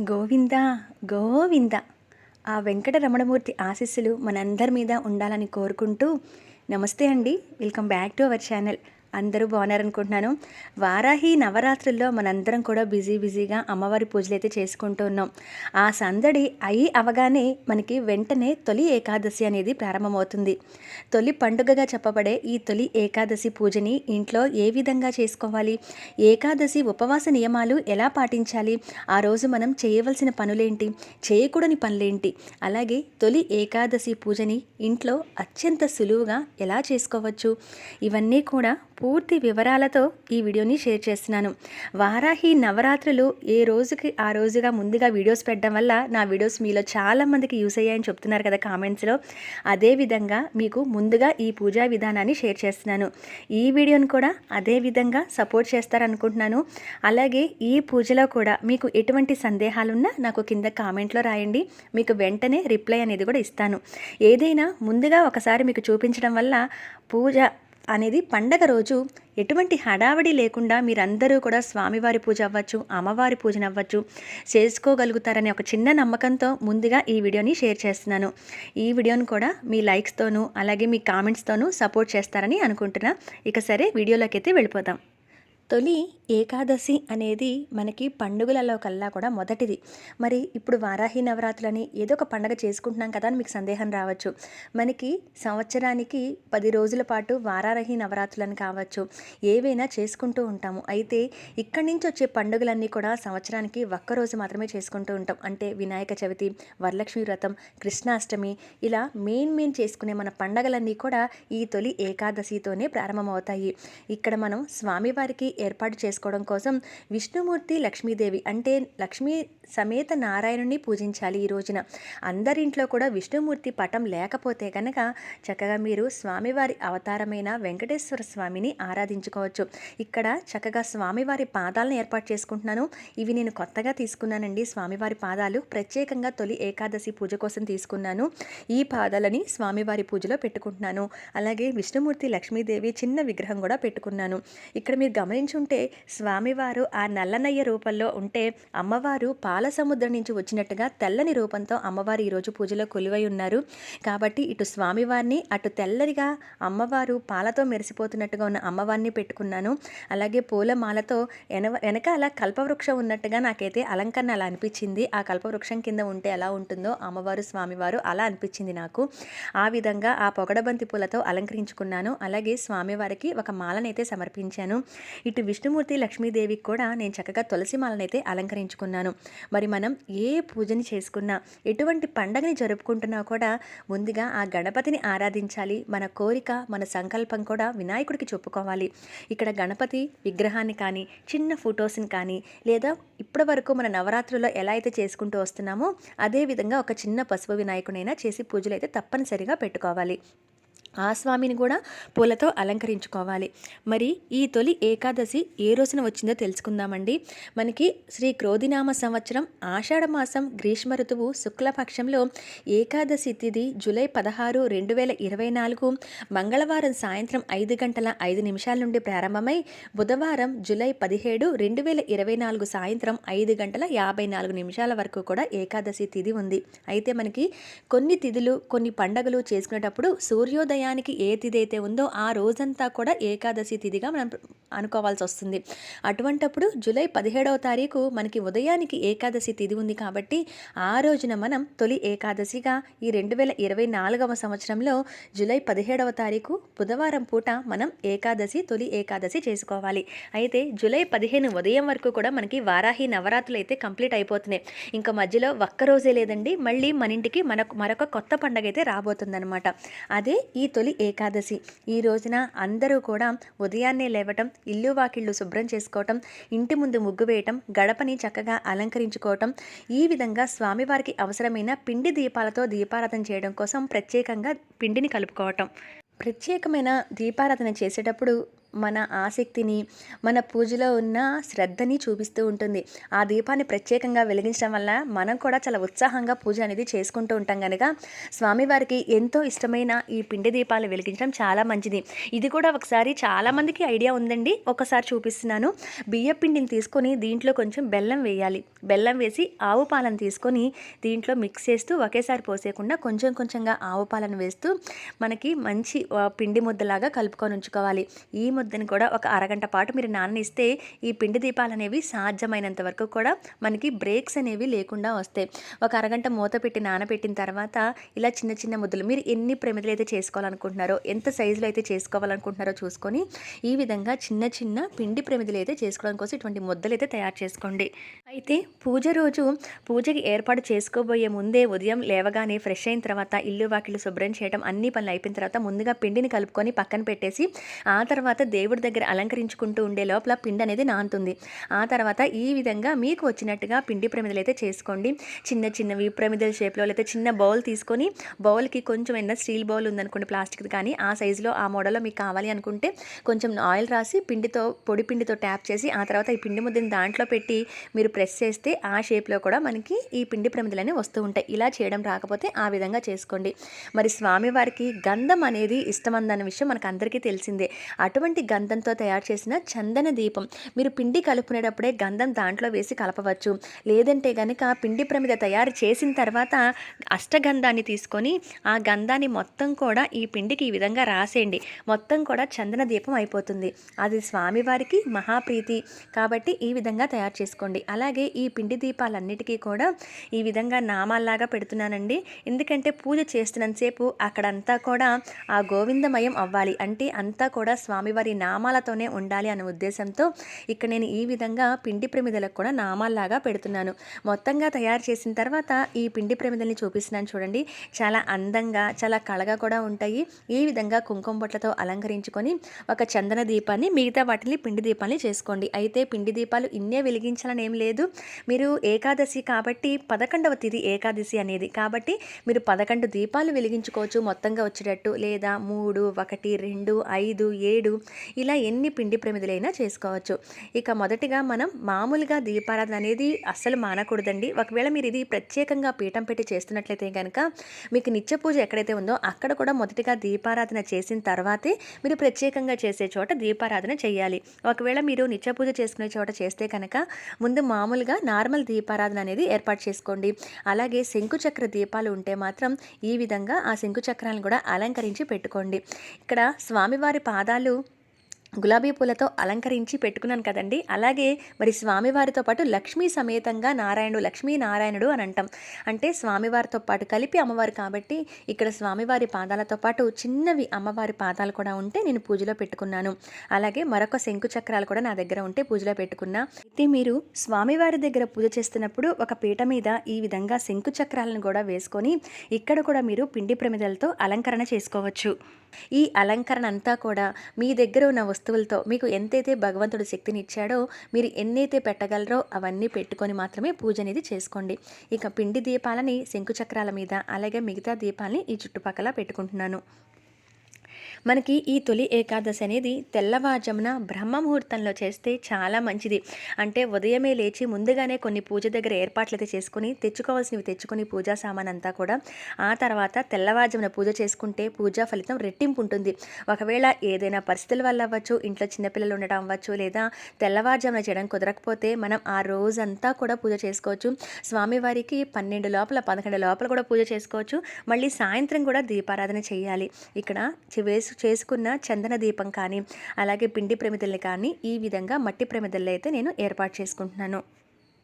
గోవింద గోవింద. ఆ వెంకట రమణమూర్తి ఆశీస్సులు మనందరి మీద ఉండాలని కోరుకుంటూ నమస్తే అండి. Welcome back to our channel. అందరూ బాగున్నారనుకుంటున్నాను. వారాహి నవరాత్రుల్లో మనందరం కూడా బిజీ బిజీగా అమ్మవారి పూజలు అయితే చేసుకుంటూ ఉన్నాం. ఆ సందడి అయి అవగానే మనకి వెంటనే తొలి ఏకాదశి అనేది ప్రారంభమవుతుంది. తొలి పండుగగా చెప్పబడే ఈ తొలి ఏకాదశి పూజని ఇంట్లో ఏ విధంగా చేసుకోవాలి? ఏకాదశి ఉపవాస నియమాలు ఎలా పాటించాలి? ఆ రోజు మనం చేయవలసిన పనులేంటి? చేయకూడని పనులేంటి? అలాగే తొలి ఏకాదశి పూజని ఇంట్లో అత్యంత సులువుగా ఎలా చేసుకోవచ్చు? ఇవన్నీ కూడా పూర్తి వివరాలతో ఈ వీడియోని షేర్ చేస్తున్నాను. వారాహి నవరాత్రులు ఏ రోజుకి ఆ రోజుగా ముందుగా వీడియోస్ పెట్టడం వల్ల నా వీడియోస్ మీలో చాలామందికి యూస్ అయ్యాయని చెప్తున్నారు కదా కామెంట్స్లో. అదేవిధంగా మీకు ముందుగా ఈ పూజా విధానాన్ని షేర్ చేస్తున్నాను. ఈ వీడియోని కూడా అదే విధంగా సపోర్ట్ చేస్తారనుకుంటున్నాను. అలాగే ఈ పూజలో కూడా మీకు ఎటువంటి సందేహాలున్నా నాకు కింద కామెంట్లో రాయండి. మీకు వెంటనే రిప్లై అనేది కూడా ఇస్తాను. ఏదైనా ముందుగా ఒకసారి మీకు చూపించడం వల్ల పూజ అనేది పండగ రోజు ఎటువంటి హడావడి లేకుండా మీరందరూ కూడా స్వామివారి పూజ అవ్వచ్చు అమ్మవారి పూజను అవ్వచ్చు చేసుకోగలుగుతారనే ఒక చిన్న నమ్మకంతో ముందుగా ఈ వీడియోని షేర్ చేస్తున్నాను. ఈ వీడియోని కూడా మీ లైక్స్తోనూ అలాగే మీ కామెంట్స్తోనూ సపోర్ట్ చేస్తారని అనుకుంటున్నా. ఇక సరే వీడియోలోకి అయితే వెళ్ళిపోతాం తొలి ఏకాదశి అనేది మనకి పండుగలలో కల్లా కూడా మొదటిది. మరి ఇప్పుడు వారాహి నవరాత్రులని ఏదో ఒక పండగ చేసుకుంటున్నాం కదా అని మీకు సందేహం రావచ్చు. మనకి సంవత్సరానికి పది రోజుల పాటు వారాహి నవరాత్రులని కావచ్చు ఏవైనా చేసుకుంటూ ఉంటాము. అయితే ఇక్కడి నుంచి వచ్చే పండుగలన్నీ కూడా సంవత్సరానికి ఒక్కరోజు మాత్రమే చేసుకుంటూ ఉంటాం. అంటే వినాయక చవితి వరలక్ష్మి వ్రతం కృష్ణాష్టమి ఇలా మెయిన్ మెయిన్ చేసుకునే మన పండగలన్నీ కూడా ఈ తొలి ఏకాదశితోనే ప్రారంభమవుతాయి. ఇక్కడ మనం స్వామివారికి ఏర్పాటు చేసుకోవడం కోసం విష్ణుమూర్తి లక్ష్మీదేవి అంటే లక్ష్మీ సమేత నారాయణుని పూజించాలి ఈ రోజున. అందరింట్లో కూడా విష్ణుమూర్తి పటం లేకపోతే కనుక చక్కగా మీరు స్వామివారి అవతారమైన వెంకటేశ్వర స్వామిని ఆరాధించుకోవచ్చు. ఇక్కడ చక్కగా స్వామివారి పాదాలను ఏర్పాటు చేసుకుంటున్నాను. ఇవి నేను కొత్తగా తీసుకున్నానండి. స్వామివారి పాదాలు ప్రత్యేకంగా తొలి ఏకాదశి పూజ కోసం తీసుకున్నాను. ఈ పాదాలని స్వామివారి పూజలో పెట్టుకుంటున్నాను. అలాగే విష్ణుమూర్తి లక్ష్మీదేవి చిన్న విగ్రహం కూడా పెట్టుకున్నాను. ఇక్కడ మీరు గమనించుంటే స్వామివారు ఆ నల్లనయ్య రూపంలో ఉంటే అమ్మవారు పాల సముద్రం నుంచి వచ్చినట్టుగా తెల్లని రూపంతో అమ్మవారు ఈరోజు పూజలో కొలువై ఉన్నారు. కాబట్టి ఇటు స్వామివారిని అటు తెల్లరిగా అమ్మవారు పాలతో మెరిసిపోతున్నట్టుగా ఉన్న అమ్మవారిని పెట్టుకున్నాను. అలాగే పూలమాలతో వెన వెనకాల కల్పవృక్షం ఉన్నట్టుగా నాకైతే అలంకరణ అలా అనిపించింది. ఆ కల్పవృక్షం కింద ఉంటే ఎలా ఉంటుందో అమ్మవారు స్వామివారు అలా అనిపించింది నాకు. ఆ విధంగా ఆ పొగడబంతి పూలతో అలంకరించుకున్నాను. అలాగే స్వామివారికి ఒక మాలనైతే సమర్పించాను. ఇటు విష్ణుమూర్తి లక్ష్మీదేవికి కూడా నేను చక్కగా తులసి మాలనైతే అలంకరించుకున్నాను. మరి మనం ఏ పూజని చేసుకున్నా ఎటువంటి పండగని జరుపుకుంటున్నా కూడా ముందుగా ఆ గణపతిని ఆరాధించాలి. మన కోరిక మన సంకల్పం కూడా వినాయకుడికి చెప్పుకోవాలి. ఇక్కడ గణపతి విగ్రహాన్ని కానీ చిన్న ఫొటోస్ని కానీ లేదా ఇప్పటి వరకు మన నవరాత్రుల్లో ఎలా అయితే చేసుకుంటూ వస్తున్నామో అదేవిధంగా ఒక చిన్న పసుపు వినాయకుడైనా చేసి పూజలు అయితే తప్పనిసరిగా పెట్టుకోవాలి. ఆ స్వామిని కూడా పూలతో అలంకరించుకోవాలి. మరి ఈ తొలి ఏకాదశి ఏ రోజున వచ్చిందో తెలుసుకుందామండి. మనకి శ్రీ క్రోధినామ సంవత్సరం ఆషాఢ మాసం గ్రీష్మ ఋతువు శుక్లపక్షంలో ఏకాదశి తిథి జూలై పదహారు రెండు వేల ఇరవై నాలుగు మంగళవారం సాయంత్రం ఐదు గంటల ఐదు నిమిషాల నుండి ప్రారంభమై బుధవారం జూలై పదిహేడు రెండు వేల ఇరవై నాలుగు సాయంత్రం ఐదు గంటల యాభై నాలుగు నిమిషాల వరకు కూడా ఏకాదశి తిథి ఉంది. అయితే మనకి కొన్ని తిథులు కొన్ని పండగలు చేసుకునేటప్పుడు సూర్యోదయం సమయానికి ఏ తిథి అయితే ఉందో ఆ రోజంతా కూడా ఏకాదశి తిథిగా మనం అనుకోవాల్సి వస్తుంది. అటువంటప్పుడు జూలై పదిహేడవ తారీఖు మనకి ఉదయానికి ఏకాదశి తిథి ఉంది కాబట్టి ఆ రోజున మనం తొలి ఏకాదశిగా ఈ రెండు వేల ఇరవై నాలుగవ సంవత్సరంలో జూలై పదిహేడవ తారీఖు బుధవారం పూట మనం ఏకాదశి తొలి ఏకాదశి చేసుకోవాలి. అయితే జూలై పదిహేను ఉదయం వరకు కూడా మనకి వారాహి నవరాత్రులు అయితే కంప్లీట్ అయిపోతున్నాయి. ఇంకా మధ్యలో ఒక్క రోజే లేదండి. మళ్ళీ మన ఇంటికి మనకు మరొక కొత్త పండగ అయితే రాబోతుందన్నమాట. అదే ఈ తొలి ఏకాదశి. ఈ రోజున అందరూ కూడా ఉదయాన్నే లేవటం ఇల్లు వాకిళ్ళు శుభ్రం చేసుకోవటం ఇంటి ముందు ముగ్గు వేయటం గడపని చక్కగా అలంకరించుకోవటం ఈ విధంగా స్వామివారికి అవసరమైన పిండి దీపాలతో దీపారాధన చేయడం కోసం ప్రత్యేకంగా పిండిని కలుపుకోవటం. ప్రత్యేకమైన దీపారాధన చేసేటప్పుడు మన ఆసక్తిని మన పూజలో ఉన్న శ్రద్ధని చూపిస్తూ ఉంటుంది. ఆ దీపాన్ని ప్రత్యేకంగా వెలిగించడం వల్ల మనం కూడా చాలా ఉత్సాహంగా పూజ అనేది చేసుకుంటూ ఉంటాం కనుక స్వామివారికి ఎంతో ఇష్టమైన ఈ పిండి దీపాలు వెలిగించడం చాలా మంచిది. ఇది కూడా ఒకసారి చాలామందికి ఐడియా ఉందండి. ఒకసారి చూపిస్తున్నాను. బియ్య పిండిని తీసుకొని దీంట్లో కొంచెం బెల్లం వేయాలి. బెల్లం వేసి ఆవు పాలను తీసుకొని దీంట్లో మిక్స్ చేస్తూ ఒకేసారి పోసేయకుండా కొంచెం కొంచెంగా ఆవు పాలను వేస్తూ మనకి మంచి పిండి ముద్దలాగా కలుపుకొని ఉంచుకోవాలి. ఈ ముద్దని కూడా ఒక అరగంట పాటు మీరు నాననిస్తే ఈ పిండి దీపాలు అనేవి సాధ్యమైనంత వరకు కూడా మనకి బ్రేక్స్ అనేవి లేకుండా వస్తాయి. ఒక అరగంట మూత పెట్టి నానబెట్టిన తర్వాత ఇలా చిన్న చిన్న ముద్దలు మీరు ఎన్ని ప్రమిదలు అయితే చేసుకోవాలనుకుంటున్నారో ఎంత సైజులో అయితే చేసుకోవాలనుకుంటున్నారో చూసుకొని ఈ విధంగా చిన్న చిన్న పిండి ప్రమిదలు అయితే చేసుకోవడం కోసం ఇటువంటి ముద్దలు అయితే తయారు చేసుకోండి. అయితే పూజ రోజు పూజకి ఏర్పాటు చేసుకోబోయే ముందే ఉదయం లేవగానే ఫ్రెష్ అయిన తర్వాత ఇల్లు వాకిళ్ళు శుభ్రం చేయడం అన్ని పనులు అయిపోయిన తర్వాత ముందుగా పిండిని కలుపుకొని పక్కన పెట్టేసి ఆ తర్వాత దేవుడి దగ్గర అలంకరించుకుంటూ ఉండే లోపల పిండి అనేది నానుతుంది. ఆ తర్వాత ఈ విధంగా మీకు వచ్చినట్టుగా పిండి ప్రమిదలు అయితే చేసుకోండి. చిన్న చిన్నవి ప్రమిదల షేప్లో లేకపోతే చిన్న బౌల్ తీసుకొని బౌల్కి కొంచెం ఏదైనా స్టీల్ బౌల్ ఉందనుకోండి ప్లాస్టిక్ కానీ ఆ సైజులో ఆ మోడల్లో మీకు కావాలి అనుకుంటే కొంచెం ఆయిల్ రాసి పిండితో పొడి పిండితో ట్యాప్ చేసి ఆ తర్వాత ఈ పిండి ముద్దని దాంట్లో పెట్టి మీరు ప్రెస్ చేస్తే ఆ షేప్లో కూడా మనకి ఈ పిండి ప్రమిదలనే వస్తూ ఉంటాయి. ఇలా చేయడం రాకపోతే ఆ విధంగా చేసుకోండి. మరి స్వామివారికి గంధం అనేది ఇష్టమందన్న విషయం మనకు అందరికీ తెలిసిందే. అటువంటి గంధంతో తయారు చేసిన చందన దీపం. మీరు పిండి కలుపుకునేటప్పుడే గంధం దాంట్లో వేసి కలపవచ్చు. లేదంటే కనుక పిండి ప్రమిద తయారు చేసిన తర్వాత అష్టగంధాన్ని తీసుకొని ఆ గంధాన్ని మొత్తం కూడా ఈ పిండికి ఈ విధంగా రాసేయండి. మొత్తం కూడా చందన దీపం అయిపోతుంది. అది స్వామివారికి మహాప్రీతి. కాబట్టి ఈ విధంగా తయారు చేసుకోండి. అలాగే ఈ పిండి దీపాలన్నిటికీ కూడా ఈ విధంగా నామాల్లాగా పెడుతున్నానండి. ఎందుకంటే పూజ చేస్తున్నంతసేపు అక్కడంతా కూడా ఆ గోవిందమయం అవ్వాలి. అంటే అంతా కూడా స్వామివారి నామాలతోనే ఉండాలి అనే ఉద్దేశంతో ఇక్కడ నేను ఈ విధంగా పిండి ప్రమిదలకు కూడా నామాల్లాగా పెడుతున్నాను. మొత్తంగా తయారు చేసిన తర్వాత ఈ పిండి ప్రమిదల్ని చూపిస్తున్నాను చూడండి. చాలా అందంగా చాలా కళగా కూడా ఉంటాయి. ఈ విధంగా కుంకుమ బొట్లతో అలంకరించుకొని ఒక చందన దీపాన్ని మిగతా వాటిని పిండి దీపాన్ని చేసుకోండి. అయితే పిండి దీపాలు ఇన్నే వెలిగించాలని ఏం లేదు. మీరు ఏకాదశి కాబట్టి పదకొండవ తిది ఏకాదశి అనేది. కాబట్టి మీరు పదకొండు దీపాలు వెలిగించుకోవచ్చు. మొత్తంగా వచ్చేటట్టు లేదా మూడు ఒకటి రెండు ఐదు ఏడు ఇలా ఎన్ని పిండి ప్రమిదలైనా చేసుకోవచ్చు. ఇక మొదటిగా మనం మామూలుగా దీపారాధన అనేది అస్సలు మానకూడదండి. ఒకవేళ మీరు ఇది ప్రత్యేకంగా పీఠం పెట్టి చేస్తున్నట్లయితే కనుక మీకు నిత్య పూజ ఎక్కడైతే ఉందో అక్కడ కూడా మొదటిగా దీపారాధన చేసిన తర్వాతే మీరు ప్రత్యేకంగా చేసే చోట దీపారాధన చేయాలి. ఒకవేళ మీరు నిత్య పూజ చేసుకునే చోట చేస్తే కనుక ముందు మామూలుగా నార్మల్ దీపారాధన అనేది ఏర్పాటు చేసుకోండి. అలాగే శంకుచక్ర దీపాలు ఉంటే మాత్రం ఈ విధంగా ఆ శంకుచక్రాలను కూడా అలంకరించి పెట్టుకోండి. ఇక్కడ స్వామివారి పాదాలు గులాబీ పూలతో అలంకరించి పెట్టుకున్నాను కదండి. అలాగే మరి స్వామివారితో పాటు లక్ష్మీ సమేతంగా నారాయణుడు లక్ష్మీ నారాయణుడు అని అంటాం. అంటే స్వామివారితో పాటు కలిపి అమ్మవారు కాబట్టి ఇక్కడ స్వామివారి పాదాలతో పాటు చిన్నవి అమ్మవారి పాదాలు కూడా ఉంటే నేను పూజలో పెట్టుకున్నాను. అలాగే మరొక శంకు చక్రాలు కూడా నా దగ్గర ఉంటే పూజలో పెట్టుకున్నా. అయితే మీరు స్వామివారి దగ్గర పూజ చేస్తున్నప్పుడు ఒక పీట మీద ఈ విధంగా శంకు చక్రాలను కూడా వేసుకొని ఇక్కడ కూడా మీరు పిండి ప్రమిదలతో అలంకరణ చేసుకోవచ్చు. ఈ అలంకరణ అంతా కూడా మీ దగ్గర ఉన్న వస్తువులతో మీకు ఎంతైతే భగవంతుడు శక్తిని ఇచ్చాడో మీరు ఎన్నైతే పెట్టగలరో అవన్నీ పెట్టుకొని మాత్రమే పూజ అనేది చేసుకోండి. ఇక పిండి దీపాలని శంకుచక్రాల మీద అలాగే మిగతా దీపాలని ఈ చుట్టుపక్కల పెట్టుకుంటున్నాను. మనకి ఈ తొలి ఏకాదశి అనేది తెల్లవారుజామున బ్రహ్మ ముహూర్తంలో చేస్తే చాలా మంచిది. అంటే ఉదయమే లేచి ముందుగానే కొన్ని పూజ దగ్గర ఏర్పాట్లు అయితే చేసుకుని తెచ్చుకోవాల్సినవి తెచ్చుకొని పూజా సామాన్ అంతా కూడా. ఆ తర్వాత తెల్లవారుజామున పూజ చేసుకుంటే పూజా ఫలితం రెట్టింపు ఉంటుంది. ఒకవేళ ఏదైనా పరిస్థితుల వల్ల అవ్వచ్చు ఇంట్లో చిన్నపిల్లలు ఉండడం అవ్వచ్చు లేదా తెల్లవారుజామున చేయడం కుదరకపోతే మనం ఆ రోజంతా కూడా పూజ చేసుకోవచ్చు. స్వామివారికి పన్నెండు లోపల పదకొండు లోపల కూడా పూజ చేసుకోవచ్చు. మళ్ళీ సాయంత్రం కూడా దీపారాధన చేయాలి. ఇక్కడ చి- చేసు చేసుకున్న చందన దీపం కానీ అలాగే పిండి ప్రమిదల్ని కానీ ఈ విధంగా మట్టి ప్రమిదల్లో అయితే నేను ఏర్పాటు చేసుకుంటున్నాను.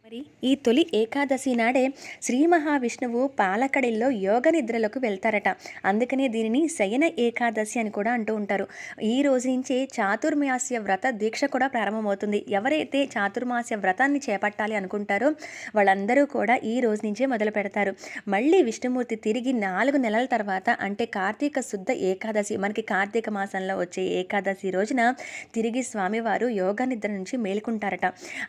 మరి ఈ తొలి ఏకాదశి నాడే శ్రీ మహావిష్ణువు పాలకడిల్లో యోగ నిద్రలకు వెళ్తారట. అందుకనే దీనిని శయన ఏకాదశి అని కూడా అంటూ ఉంటారు. ఈ రోజు నుంచే చాతుర్మాస్య వ్రత దీక్ష కూడా ప్రారంభమవుతుంది. ఎవరైతే చాతుర్మాస్య వ్రతాన్ని చేపట్టాలి అనుకుంటారో వాళ్ళందరూ కూడా ఈ రోజు నుంచే మొదలు పెడతారు. మళ్ళీ విష్ణుమూర్తి తిరిగి నాలుగు నెలల తర్వాత అంటే కార్తీక శుద్ధ ఏకాదశి మనకి కార్తీక మాసంలో వచ్చే ఏకాదశి రోజున తిరిగి స్వామివారు యోగ నిద్ర నుంచి మేల్కుంటారట.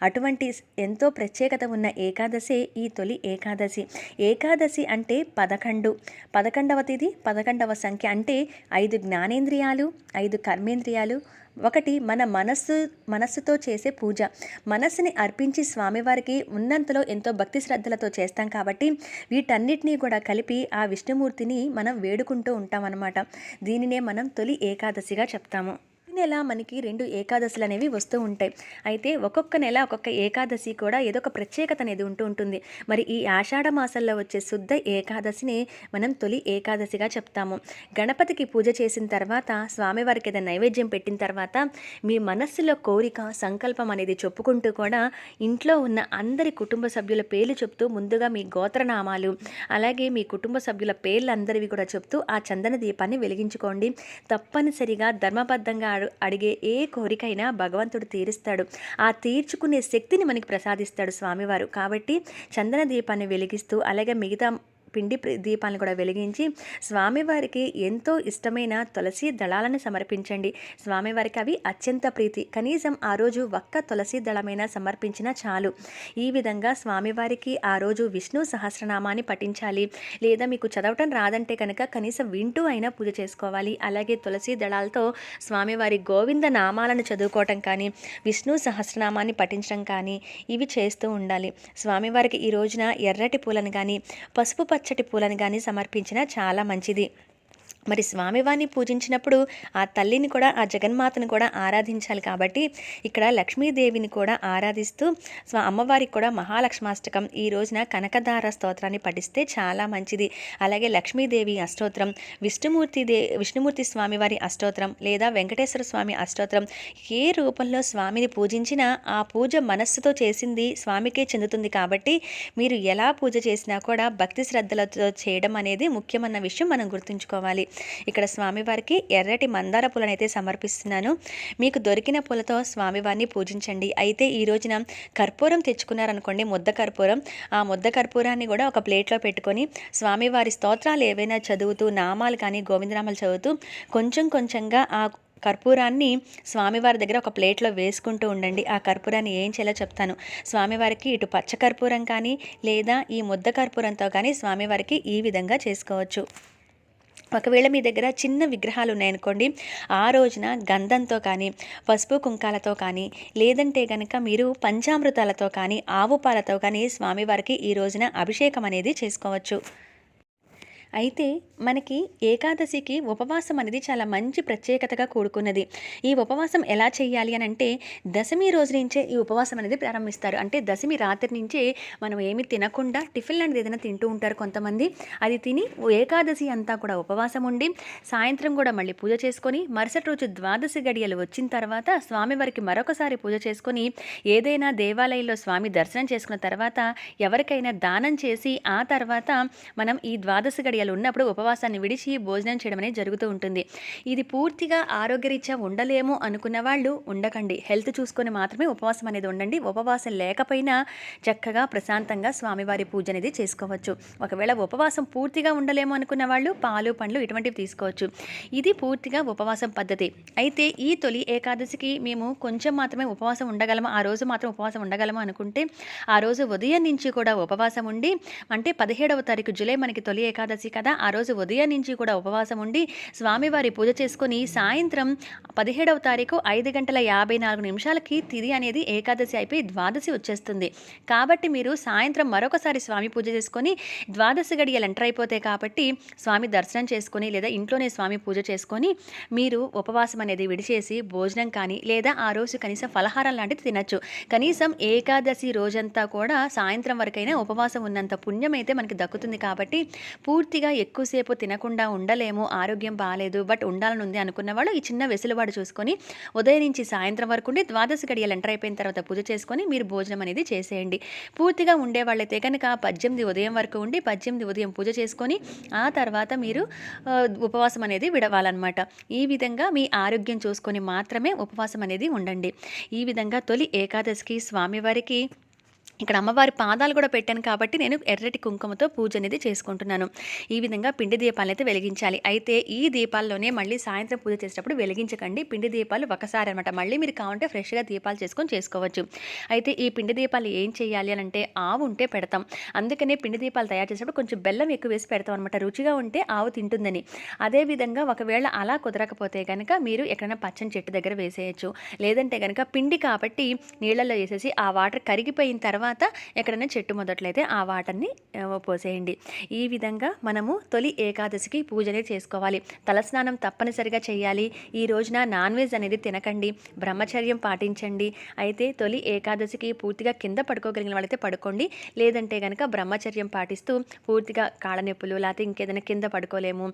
అటువంటి ఎంతో ప్రత్యేక ప్రత్యేకత ఉన్న ఏకాదశి ఈ తొలి ఏకాదశి. ఏకాదశి అంటే పదకొండు. పదకొండవ తేదీ పదకొండవ సంఖ్య అంటే ఐదు జ్ఞానేంద్రియాలు ఐదు కర్మేంద్రియాలు. ఒకటి మన మనస్సు మనస్సుతో చేసే పూజ. మనస్సుని అర్పించి స్వామివారికి ఉన్నంతలో ఎంతో భక్తి శ్రద్ధలతో చేస్తాం కాబట్టి వీటన్నిటినీ కూడా కలిపి ఆ విష్ణుమూర్తిని మనం వేడుకుంటూ ఉంటామన్నమాట. దీనినే మనం తొలి ఏకాదశిగా చెప్తాము. నెల మనకి రెండు ఏకాదశులు అనేవి వస్తూ ఉంటాయి. అయితే ఒక్కొక్క నెల ఒక్కొక్క ఏకాదశి కూడా ఏదో ఒక ప్రత్యేకత అనేది ఉంటూ ఉంటుంది. మరి ఈ ఆషాఢ మాసంలో వచ్చే శుద్ధ ఏకాదశిని మనం తొలి ఏకాదశిగా చెప్తాము. గణపతికి పూజ చేసిన తర్వాత స్వామివారికి ఏదైనా నైవేద్యం పెట్టిన తర్వాత మీ మనస్సులో కోరిక సంకల్పం అనేది చెప్పుకుంటూ కూడా ఇంట్లో ఉన్న అందరి కుటుంబ సభ్యుల పేర్లు చెప్తూ ముందుగా మీ గోత్రనామాలు అలాగే మీ కుటుంబ సభ్యుల పేర్లు అందరివి కూడా చెప్తూ ఆ చందన దీపాన్ని వెలిగించుకోండి. తప్పనిసరిగా ధర్మబద్ధంగా అడిగే ఏ కోరికైనా భగవంతుడు తీరుస్తాడు. ఆ తీర్చుకునే శక్తిని మనకి ప్రసాదిస్తాడు స్వామివారు. కాబట్టి చందన దీపాన్ని వెలిగిస్తూ అలాగే మిగతా పిండి దీపాలను కూడా వెలిగించి స్వామివారికి ఎంతో ఇష్టమైన తులసి దళాలను సమర్పించండి. స్వామివారికి అవి అత్యంత ప్రీతి. కనీసం ఆ రోజు ఒక్క తులసి దళమైనా సమర్పించినా చాలు. ఈ విధంగా స్వామివారికి ఆ రోజు విష్ణు సహస్రనామాన్ని పఠించాలి. లేదా మీకు చదవటం రాదంటే కనుక కనీసం వింటూ అయినా పూజ చేసుకోవాలి. అలాగే తులసి దళాలతో స్వామివారి గోవింద నామాలను చదువుకోవటం కానీ విష్ణు సహస్రనామాన్ని పఠించడం కానీ ఇవి చేస్తూ ఉండాలి. స్వామివారికి ఈ రోజున ఎర్రటి పూలను కానీ పసుపు పచ్చటి పూలను కానీ సమర్పించినా చాలా మంచిది. మరి స్వామివారిని పూజించినప్పుడు ఆ తల్లిని కూడా ఆ జగన్మాతను కూడా ఆరాధించాలి కాబట్టి ఇక్కడ లక్ష్మీదేవిని కూడా ఆరాధిస్తూ స్వా అమ్మవారికి కూడా మహాలక్ష్మాష్టకం ఈ రోజున కనకధార స్తోత్రాన్ని పఠిస్తే చాలా మంచిది. అలాగే లక్ష్మీదేవి అష్టోత్రం విష్ణుమూర్తి దే విష్ణుమూర్తి స్వామివారి అష్టోత్రం లేదా వెంకటేశ్వర స్వామి అష్టోత్రం ఏ రూపంలో స్వామిని పూజించినా ఆ పూజ మనస్సుతో చేసింది స్వామికే చెందుతుంది కాబట్టి మీరు ఎలా పూజ చేసినా కూడా భక్తి శ్రద్ధలతో చేయడం అనేది ముఖ్యమన్న విషయం మనం గుర్తుంచుకోవాలి. ఇక్కడ స్వామివారికి ఎర్రటి మందార పూలను అయితే సమర్పిస్తున్నాను. మీకు దొరికిన పూలతో స్వామివారిని పూజించండి. అయితే ఈ రోజున కర్పూరం తెచ్చుకున్నారనుకోండి ముద్ద కర్పూరం. ఆ ముద్ద కర్పూరాన్ని కూడా ఒక ప్లేట్లో పెట్టుకొని స్వామివారి స్తోత్రాలు ఏవైనా చదువుతూ నామాలు కానీ గోవిందనామాలు చదువుతూ కొంచెం కొంచెంగా ఆ కర్పూరాన్ని స్వామివారి దగ్గర ఒక ప్లేట్లో వేసుకుంటూ ఉండండి. ఆ కర్పూరాన్ని ఏం చేయాలో చెప్తాను. స్వామివారికి ఇటు పచ్చ కర్పూరం కానీ లేదా ఈ ముద్ద కర్పూరంతో కానీ స్వామివారికి ఈ విధంగా చేసుకోవచ్చు. ఒకవేళ మీ దగ్గర చిన్న విగ్రహాలు ఉన్నాయనుకోండి ఆ రోజున గంధంతో కానీ పసుపు కుంకాలతో కానీ లేదంటే కనుక మీరు పంచామృతాలతో కానీ ఆవు పాలతో కానీ స్వామివారికి ఈ రోజున అభిషేకం అనేది చేసుకోవచ్చు. అయితే మనకి ఏకాదశికి ఉపవాసం అనేది చాలా మంచి ప్రత్యేకతగా కూడుకున్నది. ఈ ఉపవాసం ఎలా చేయాలి అని అంటే దశమి రోజు నుంచే ఈ ఉపవాసం అనేది ప్రారంభిస్తారు. అంటే దశమి రాత్రి నుంచే మనం ఏమి తినకుండా టిఫిన్ లాంటిది ఏదైనా తింటూ ఉంటారు కొంతమంది. అది తిని ఏకాదశి అంతా కూడా ఉపవాసం ఉండి సాయంత్రం కూడా మళ్ళీ పూజ చేసుకొని మరుసటి రోజు ద్వాదశి గడియలు వచ్చిన తర్వాత స్వామివారికి మరొకసారి పూజ చేసుకొని ఏదైనా దేవాలయంలో స్వామి దర్శనం చేసుకున్న తర్వాత ఎవరికైనా దానం చేసి ఆ తర్వాత మనం ఈ ద్వాదశి గడియ గడియలు ఉన్నప్పుడు ఉపవాసాన్ని విడిచి భోజనం చేయడం అనేది జరుగుతూ ఉంటుంది. ఇది పూర్తిగా ఆరోగ్యరీత్యా ఉండలేము అనుకున్న వాళ్ళు ఉండకండి. హెల్త్ చూసుకొని మాత్రమే ఉపవాసం అనేది ఉండండి. ఉపవాసం లేకపోయినా చక్కగా ప్రశాంతంగా స్వామివారి పూజ అనేది చేసుకోవచ్చు. ఒకవేళ ఉపవాసం పూర్తిగా ఉండలేము అనుకున్న వాళ్ళు పాలు పండ్లు ఇటువంటివి తీసుకోవచ్చు. ఇది పూర్తిగా ఉపవాసం పద్ధతి. అయితే ఈ తొలి ఏకాదశికి మేము కొంచెం మాత్రమే ఉపవాసం ఉండగలము? ఆ రోజు మాత్రం ఉపవాసం ఉండగలము అనుకుంటే ఆ రోజు ఉదయం నుంచి కూడా ఉపవాసం ఉండి అంటే పదిహేడవ తారీఖు జూలై మనకి తొలి ఏకాదశి కదా ఆ రోజు ఉదయం నుంచి కూడా ఉపవాసం ఉండి స్వామివారి పూజ చేసుకుని సాయంత్రం పదిహేడవ తారీఖు ఐదు గంటల యాభై నాలుగు నిమిషాలకి తిది అనేది ఏకాదశి అయిపోయి ద్వాదశి వచ్చేస్తుంది. కాబట్టి మీరు సాయంత్రం మరొకసారి స్వామి పూజ చేసుకొని ద్వాదశి గడియలు ఎంటర్ అయిపోతాయి కాబట్టి స్వామి దర్శనం చేసుకొని లేదా ఇంట్లోనే స్వామి పూజ చేసుకొని మీరు ఉపవాసం అనేది విడిచేసి భోజనం కానీ లేదా ఆ రోజు కనీసం ఫలహారం లాంటిది తినచ్చు. కనీసం ఏకాదశి రోజంతా కూడా సాయంత్రం వరకైనా ఉపవాసం ఉన్నంత పుణ్యం అయితే మనకి దక్కుతుంది కాబట్టి పూర్తి పూర్తిగా ఎక్కువసేపు తినకుండా ఉండలేము ఆరోగ్యం బాగాలేదు బట్ ఉండాలని ఉంది అనుకున్న వాళ్ళు ఈ చిన్న వెసులుబాటు చూసుకొని ఉదయం నుంచి సాయంత్రం వరకు ఉండి ద్వాదశ గడియలు ఎంటర్ అయిపోయిన తర్వాత పూజ చేసుకొని మీరు భోజనం అనేది చేసేయండి. పూర్తిగా ఉండే వాళ్ళైతే కనుక పద్దెనిమిది ఉదయం వరకు ఉండి పద్దెనిమిది ఉదయం పూజ చేసుకొని ఆ తర్వాత మీరు ఉపవాసం అనేది విడవాలన్నమాట. ఈ విధంగా మీ ఆరోగ్యం చూసుకొని మాత్రమే ఉపవాసం అనేది ఉండండి. ఈ విధంగా తొలి ఏకాదశికి స్వామివారికి ఇక్కడ అమ్మవారి పాదాలు కూడా పెట్టాను కాబట్టి నేను ఎర్రటి కుంకుమతో పూజ అనేది చేసుకుంటున్నాను. ఈ విధంగా పిండి దీపాలను అయితే వెలిగించాలి. అయితే ఈ దీపాల్లోనే మళ్ళీ సాయంత్రం పూజ చేసేటప్పుడు వెలిగించకండి. పిండి దీపాలు ఒకసారి అనమాట మళ్ళీ మీరు కావాలంటే ఫ్రెష్గా దీపాలు చేసుకొని చేసుకోవచ్చు. అయితే ఈ పిండి దీపాలు ఏం చేయాలి అని అంటే ఆవు ఉంటే పెడతాం. అందుకనే పిండి దీపాలు తయారు చేసేటప్పుడు కొంచెం బెల్లం ఎక్కువ వేసి పెడతాం అనమాట రుచిగా ఉంటే ఆవు తింటుందని. అదేవిధంగా ఒకవేళ అలా కుదరకపోతే కనుక మీరు ఎక్కడైనా పచ్చని చెట్టు దగ్గర వేసేయచ్చు. లేదంటే కనుక పిండి కాబట్టి నీళ్ళల్లో వేసేసి ఆ వాటర్ కరిగిపోయిన తర్వాత ఎక్కడైనా చెట్టు మొదట్లయితే ఆ వాటర్ని పోసేయండి. ఈ విధంగా మనము తొలి ఏకాదశికి పూజ చేసుకోవాలి. తలస్నానం తప్పనిసరిగా చేయాలి. ఈ రోజున నాన్ వెజ్ అనేది తినకండి. బ్రహ్మచర్యం పాటించండి. అయితే తొలి ఏకాదశికి పూర్తిగా కింద పడుకోగలిగిన వాళ్ళైతే పడుకోండి. లేదంటే కనుక బ్రహ్మచర్యం పాటిస్తూ పూర్తిగా కాళ్ళ నొప్పులు లేకపోతే ఇంకేదైనా కింద పడుకోలేము.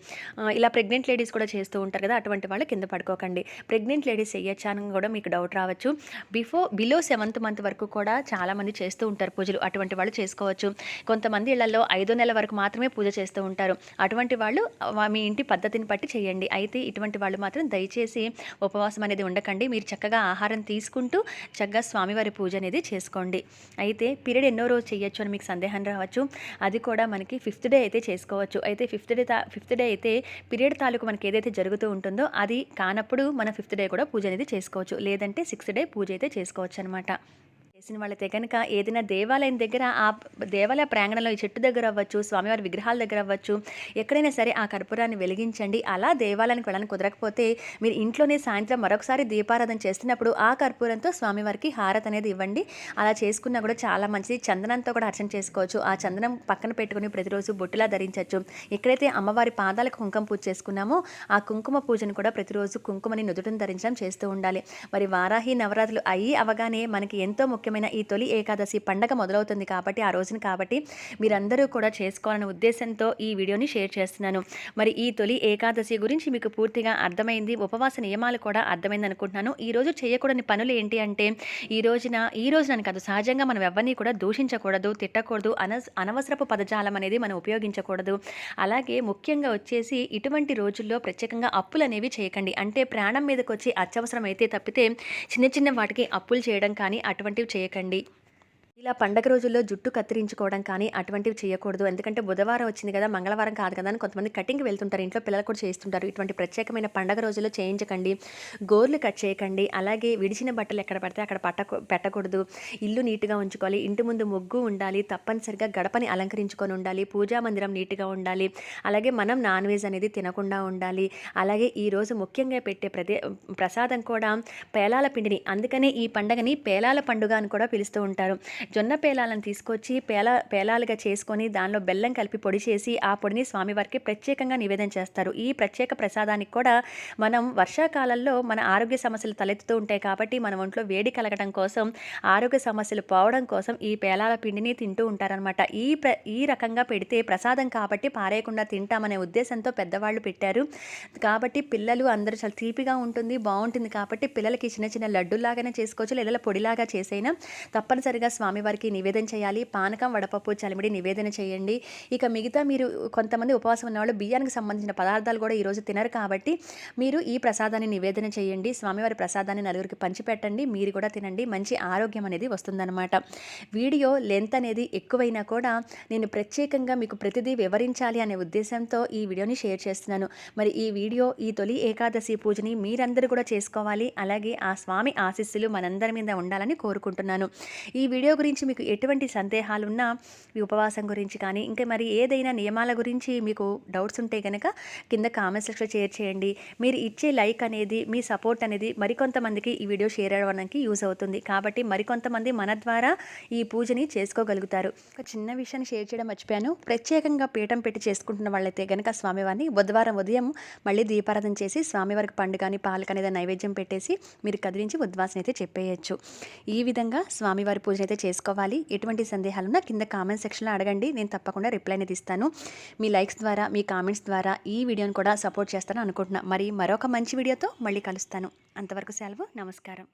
ఇలా ప్రెగ్నెంట్ లేడీస్ కూడా చేస్తూ ఉంటారు కదా అటువంటి వాళ్ళు కింద పడుకోకండి. ప్రెగ్నెంట్ లేడీస్ చేయొచ్చా అని కూడా మీకు డౌట్ రావచ్చు. బిఫోర్ బిలో సెవెంత్ మంత్ వరకు కూడా చాలామంది చేస్తూ ఉంటారు పూజలు. అటువంటి వాళ్ళు చేసుకోవచ్చు. కొంతమంది ఇళ్ళలో ఐదో నెల వరకు మాత్రమే పూజ చేస్తూ ఉంటారు. అటువంటి వాళ్ళు మీ ఇంటి పద్ధతిని బట్టి చేయండి. అయితే ఇటువంటి వాళ్ళు మాత్రం దయచేసి ఉపవాసం అనేది ఉండకండి. మీరు చక్కగా ఆహారం తీసుకుంటూ చక్కగా స్వామివారి పూజ అనేది చేసుకోండి. అయితే పీరియడ్ ఎన్నో రోజు చేయొచ్చు అని మీకు సందేహం రావచ్చు. అది కూడా మనకి ఫిఫ్త్ డే అయితే చేసుకోవచ్చు. అయితే ఫిఫ్త్ డే తా ఫిఫ్త్ డే అయితే పీరియడ్ తాలూకు మనకి ఏదైతే జరుగుతూ ఉంటుందో అది కానప్పుడు మన ఫిఫ్త్ డే కూడా పూజ అనేది చేసుకోవచ్చు. లేదంటే సిక్స్త్ డే పూజ అయితే చేసుకోవచ్చు అనమాట చేసిన వాళ్ళైతే కనుక ఏదైనా దేవాలయం దగ్గర ఆ దేవాలయ ప్రాంగణంలో ఈ చెట్టు దగ్గర అవ్వచ్చు స్వామివారి విగ్రహాల దగ్గర అవ్వచ్చు ఎక్కడైనా సరే ఆ కర్పూరాన్ని వెలిగించండి. అలా దేవాలయానికి వెళ్ళడానికి కుదరకపోతే మీరు ఇంట్లోనే సాయంత్రం మరొకసారి దీపారాధన చేస్తున్నప్పుడు ఆ కర్పూరంతో స్వామివారికి హారత అనేది ఇవ్వండి. అలా చేసుకున్నా కూడా చాలా మంచిది. చందనంతో కూడా అర్చన చేసుకోవచ్చు. ఆ చందనం పక్కన పెట్టుకుని ప్రతిరోజు బొట్టులా ధరించవచ్చు. ఎక్కడైతే అమ్మవారి పాదాలకు కుంకుమ పూజ చేసుకున్నామో ఆ కుంకుమ పూజను కూడా ప్రతిరోజు కుంకుమని నుదుటను ధరించడం చేస్తూ ఉండాలి. మరి వారాహి నవరాత్రులు అయ్యి అవగానే మనకి ఎంతో ముఖ్యం ముఖ్యమైన ఈ తొలి ఏకాదశి పండగ మొదలవుతుంది కాబట్టి ఆ రోజున కాబట్టి మీరందరూ కూడా చేసుకోవాలనే ఉద్దేశంతో ఈ వీడియోని షేర్ చేస్తున్నాను. మరి ఈ తొలి ఏకాదశి గురించి మీకు పూర్తిగా అర్థమైంది ఉపవాస నియమాలు కూడా అర్థమైంది అనుకుంటున్నాను ఈ రోజు చేయకూడని పనులు ఏంటి అంటే ఈ రోజున ఈ రోజున కాదు సహజంగా మనం ఎవరిని కూడా దూషించకూడదు తిట్టకూడదు అన అనవసరపు పదజాలం అనేది మనం ఉపయోగించకూడదు. అలాగే ముఖ్యంగా వచ్చేసి ఇటువంటి రోజుల్లో ప్రత్యేకంగా అప్పులు అనేవి చేయకండి. అంటే ప్రాణం మీదకి వచ్చి అత్యవసరం అయితే తప్పితే చిన్న చిన్న వాటికి అప్పులు చేయడం కానీ అటువంటివి చేయకండి. ఇలా పండగ రోజుల్లో జుట్టు కత్తిరించుకోవడం కానీ అటువంటివి చేయకూడదు. ఎందుకంటే బుధవారం వచ్చింది కదా మంగళవారం కాదు కదా అని కొంతమంది కటింగ్కి వెళ్తుంటారు. ఇంట్లో పిల్లలు కూడా చేస్తుంటారు ఇటువంటి ప్రత్యేకమైన పండగ రోజుల్లో చేయించకండి. గోర్లు కట్ చేయకండి. అలాగే విడిచిన బట్టలు ఎక్కడ పడితే అక్కడ పట్ట పెట్టకూడదు. ఇల్లు నీట్గా ఉంచుకోవాలి. ఇంటి ముందు ముగ్గు ఉండాలి. తప్పనిసరిగా గడపని అలంకరించుకొని ఉండాలి. పూజా మందిరం నీట్గా ఉండాలి. అలాగే మనం నాన్ వెజ్ అనేది తినకుండా ఉండాలి. అలాగే ఈరోజు ముఖ్యంగా పెట్టే ప్రదే ప్రసాదం కూడా పేలాల పిండిని అందుకనే ఈ పండగని పేలాల పండుగ అని కూడా పిలుస్తూ ఉంటారు. జొన్న పేలాలను తీసుకొచ్చి పేల పేలాలుగా చేసుకొని దానిలో బెల్లం కలిపి పొడి చేసి ఆ పొడిని స్వామివారికి ప్రత్యేకంగా నివేదన చేస్తారు. ఈ ప్రత్యేక ప్రసాదానికి కూడా మనం వర్షాకాలంలో మన ఆరోగ్య సమస్యలు తలెత్తుతూ ఉంటాయి కాబట్టి మన ఒంట్లో వేడి కలగడం కోసం ఆరోగ్య సమస్యలు పోవడం కోసం ఈ పేలాల పిండిని తింటూ ఉంటారనమాట ఈ ప్ర ఈ రకంగా పెడితే ప్రసాదం కాబట్టి పారేయకుండా తింటామనే ఉద్దేశంతో పెద్దవాళ్ళు పెట్టారు. కాబట్టి పిల్లలు అందరూ చాలా తీపిగా ఉంటుంది బాగుంటుంది కాబట్టి పిల్లలకి చిన్న చిన్న లడ్డులాగానే చేసుకోవచ్చు లేదా పొడిలాగా చేసైనా తప్పనిసరిగా స్వామి స్వామివారికి నివేదన చేయాలి. పానకం వడపప్పు చలిమిడి నివేదన చేయండి. ఇక మిగతా మీరు కొంతమంది ఉపవాసం ఉన్నవాళ్ళు బియ్యానికి సంబంధించిన పదార్థాలు కూడా ఈరోజు తినరు కాబట్టి మీరు ఈ ప్రసాదాన్ని నివేదన చేయండి. స్వామివారి ప్రసాదాన్ని నలుగురికి పంచిపెట్టండి. మీరు కూడా తినండి. మంచి ఆరోగ్యం అనేది వస్తుందన్నమాట. వీడియో లెంత్ అనేది ఎక్కువైనా కూడా నేను ప్రత్యేకంగా మీకు ప్రతిదీ వివరించాలి అనే ఉద్దేశంతో ఈ వీడియోని షేర్ చేస్తున్నాను. మరి ఈ వీడియో ఈ తొలి ఏకాదశి పూజని మీరందరూ కూడా చేసుకోవాలి. అలాగే ఆ స్వామి ఆశీస్సులు మనందరి మీద ఉండాలని కోరుకుంటున్నాను. ఈ వీడియో గురించి మీకు ఎటువంటి సందేహాలు ఉన్నా ఈ ఉపవాసం గురించి కానీ ఇంకా మరి ఏదైనా నియమాల గురించి మీకు డౌట్స్ ఉంటే కనుక కింద కామెంట్ సెక్షన్లో షేర్ చేయండి. మీరు ఇచ్చే లైక్ అనేది మీ సపోర్ట్ అనేది మరికొంతమందికి ఈ వీడియో షేర్ అవ్వడానికి యూజ్ అవుతుంది. కాబట్టి మరికొంతమంది మన ద్వారా ఈ పూజని చేసుకోగలుగుతారు. ఒక చిన్న విషయాన్ని షేర్ చేయడం మర్చిపోయాను. ప్రత్యేకంగా పీఠం పెట్టి చేసుకుంటున్న వాళ్ళైతే కనుక స్వామివారిని బుధవారం ఉదయం మళ్ళీ దీపారాధన చేసి స్వామివారికి పండు కానీ పాలు కానీ నైవేద్యం పెట్టేసి మీరు కదిలించి ఉద్వాసన అయితే చెప్పేయచ్చు. ఈ విధంగా స్వామివారి పూజ అయితే చేసుకోవాలి. ఎటువంటి సందేహాలున్నా కింద కామెంట్ సెక్షన్లో అడగండి. నేను తప్పకుండా రిప్లై అనేది ఇస్తాను. మీ లైక్స్ ద్వారా మీ కామెంట్స్ ద్వారా ఈ వీడియోని కూడా సపోర్ట్ చేస్తాను అనుకుంటున్నాను మరి మరొక మంచి వీడియోతో మళ్ళీ కలుస్తాను. అంతవరకు సెలవు. నమస్కారం.